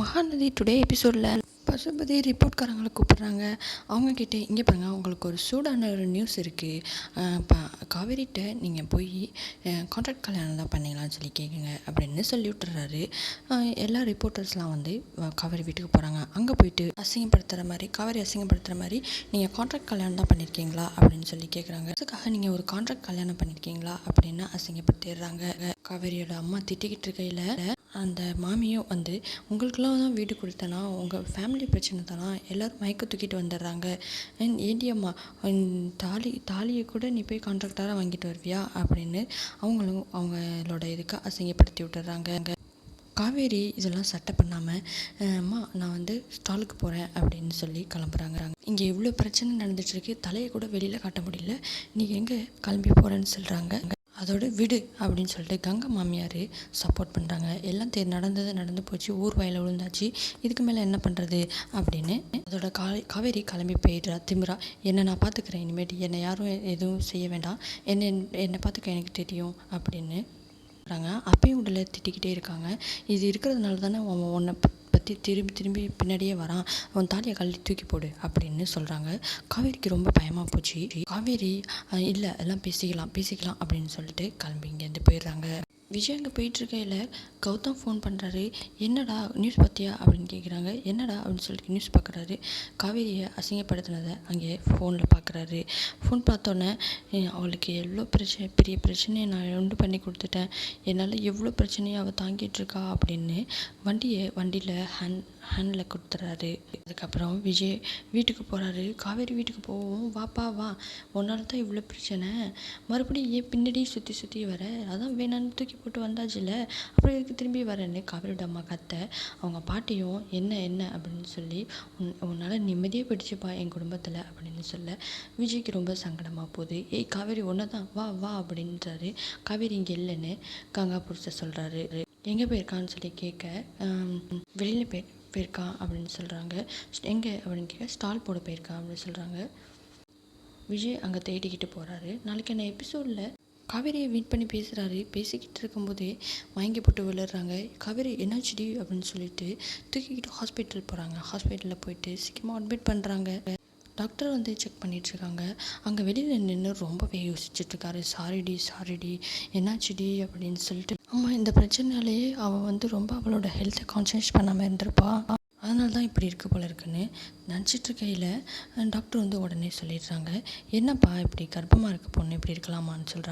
Mahanadi today எபிசோடில் பசுபதி ரிப்போர்ட்காரங்களை கூப்பிட்றாங்க. அவங்கக்கிட்ட இங்கே பாருங்க உங்களுக்கு ஒரு சூடான ஒரு நியூஸ் இருக்குது ப காவேரிட்ட நீங்கள் போய் கான்ட்ராக்ட் கல்யாணம் தான் பண்ணீங்களான்னு சொல்லி கேட்குங்க அப்படின்னு சொல்லி விட்டுறாரு. எல்லா ரிப்போர்ட்டர்ஸ்லாம் வந்து காவேரி வீட்டுக்கு போகிறாங்க அங்கே போயிட்டு அசிங்கப்படுத்துகிற மாதிரி காவேரி அசிங்கப்படுத்துகிற மாதிரி நீங்கள் கான்ட்ராக்ட் கல்யாணம் தான் பண்ணியிருக்கீங்களா அப்படின்னு சொல்லி கேட்குறாங்க அதுக்காக நீங்கள் ஒரு கான்ட்ராக்ட் கல்யாணம் பண்ணியிருக்கீங்களா அப்படின்னு அசிங்கப்படுத்திடுறாங்க. காவேரியோட அம்மா திட்டிக்கிட்டு இருக்கையில் அந்த மாமியும் வந்து உங்களுக்கெல்லாம் தான் வீடு கொடுத்தனா? உங்கள் ஃபேமிலி பிரச்சனை தானா? எல்லோரும் மயக்க தூக்கிட்டு வந்துடுறாங்க. அண்ட் ஏண்டி அம்மா தாலி தாலியை கூட நீ போய் கான்ட்ராக்டாராக வாங்கிட்டு வருவியா? அப்படின்னு அவங்களும் அவங்களோட இதுக்கு அசிங்கப்படுத்தி விட்டுறாங்க. காவேரி இதெல்லாம் சட்டை பண்ணாமல் அம்மா நான் வந்து ஸ்டாலுக்கு போகிறேன் அப்படின்னு சொல்லி கிளம்புறாங்க. இங்கே இவ்வளோ பிரச்சனை நடந்துட்டுருக்கு தலையை கூட வெளியில் காட்ட முடியல. நீ எங்கே கிளம்பி போகிறேன்னு சொல்கிறாங்க அதோட விடு அப்படின்னு சொல்லிட்டு கங்கை மாமியார் சப்போர்ட் பண்ணுறாங்க எல்லாம் தெ நடந்தது நடந்து போச்சு. ஊர் வயலில் விழுந்தாச்சு. இதுக்கு மேலே என்ன பண்ணுறது அப்படின்னு அதோட கா காவேரி கிளம்பி போயிடுறா. திமிரா என்னை நான் பார்த்துக்கிறேன் இனிமேட்டு என்னை யாரும் எதுவும் செய்ய வேண்டாம். என்னை என்னை பார்த்துக்க எனக்கு தெரியும் அப்படின்னு சொல்கிறாங்க அப்பயும் உடலை திட்டிக்கிட்டே இருக்காங்க. இது இருக்கிறதுனால தானே உன்னை பற்றி திரும்பி திரும்பி பின்னாடியே வரான். அவன் தாலியை கழட்டி தூக்கி போடு அப்படின்னு சொல்கிறாங்க காவேரிக்கு ரொம்ப பயமாக போச்சு. காவேரி இல்லை எல்லாம் பேசிக்கலாம் பேசிக்கலாம் அப்படின்னு சொல்லிட்டு கிளம்பி இங்கேருந்து போயிடுறாங்க. விஜய் அங்கே போயிட்டுருக்கையில் கௌதம் ஃபோன் பண்ணுறாரு என்னடா நியூஸ் பார்த்தியா? அப்படின்னு கேட்குறாங்க என்னடா? அப்படின்னு சொல்லிட்டு நியூஸ் பார்க்குறாரு. காவேரியை அசிங்கப்படுத்தினதை அங்கே ஃபோனில் பார்க்குறாரு. ஃபோன் பார்த்தோன்னே அவளுக்கு எவ்வளோ பிரச்சனை பெரிய பிரச்சனையை நான் உண்டு பண்ணி கொடுத்துட்டேன். என்னால் எவ்வளோ பிரச்சனையை அவள் தாங்கிட்டு இருக்கா அப்படின்னு வண்டியை வண்டியில் ஹேண்ட் ஹேண்டில் கொடுத்துட்றாரு அதுக்கப்புறம் விஜய் வீட்டுக்கு போகிறாரு காவேரி வீட்டுக்கு போவோம். வாப்பா வா. உன்னால் தான் இவ்வளோ பிரச்சனை. மறுபடியும் ஏன் பின்னாடி சுற்றி சுற்றி வர? அதான் வேணான்னு தூக்கி போட்டு வந்தாச்சுல அப்புறம் எதுக்கு திரும்பி வரேன்னு காவேரியோட அம்மா கத்த அவங்க பாட்டியும் என்ன என்ன அப்படின்னு சொல்லி உன் உன்னால் நிம்மதியே பிடிச்சிப்பா என் குடும்பத்தில் அப்படின்னு சொல்ல விஜய்க்கு ரொம்ப சங்கடமாக போகுது. ஏய் காவேரி ஒன்று தான் வா வா அப்படின்றாரு. காவேரி இங்கே இல்லைன்னு கங்கா புருஷ சொல்கிறாரு எங்கே போயிருக்கான்னு சொல்லி கேட்க வெளியில் போய் போயிருக்கான் அப்படின்னு சொல்கிறாங்க எங்கே அப்படின்னு கேட்க ஸ்டால் போட போயிருக்கான் அப்படின்னு சொல்கிறாங்க விஜய் அங்கே தேடிக்கிட்டு போகிறாரு நாளைக்கு என்ன எபிசோடில் காவேரியை மீட் பண்ணி பேசுகிறாரு பேசிக்கிட்டு இருக்கும்போதே வாங்கி போட்டு விழுறாங்க. காவேரி என்னாச்சுடி? அப்படின்னு சொல்லிட்டு தூக்கிக்கிட்டு ஹாஸ்பிட்டல் போகிறாங்க ஹாஸ்பிட்டலில் போயிட்டு சீக்கிரமாக அட்மிட் பண்ணுறாங்க டாக்டர் வந்து செக் பண்ணிகிட்ருக்காங்க அங்கே வெளியில் நின்று ரொம்பவே யோசிச்சுட்ருக்காரு சாரிடி சாரிடி என்னாச்சுடி? அப்படின்னு சொல்லிட்டு ஆமாம் இந்த பிரச்சனையாலேயே அவள் வந்து ரொம்ப அவளோட ஹெல்த்தை கான்சன்ட்ரேட் பண்ணாமல் இருந்திருப்பா. அதனால தான் இப்படி இருக்க போல இருக்குன்னு நினச்சிட்டு இருக்கையில் டாக்டர் வந்து உடனே சொல்லிடுறாங்க என்னப்பா இப்படி கர்ப்பமாக இருக்க பொண்ணு இப்படி இருக்கலாமான்னு சொல்கிறாங்க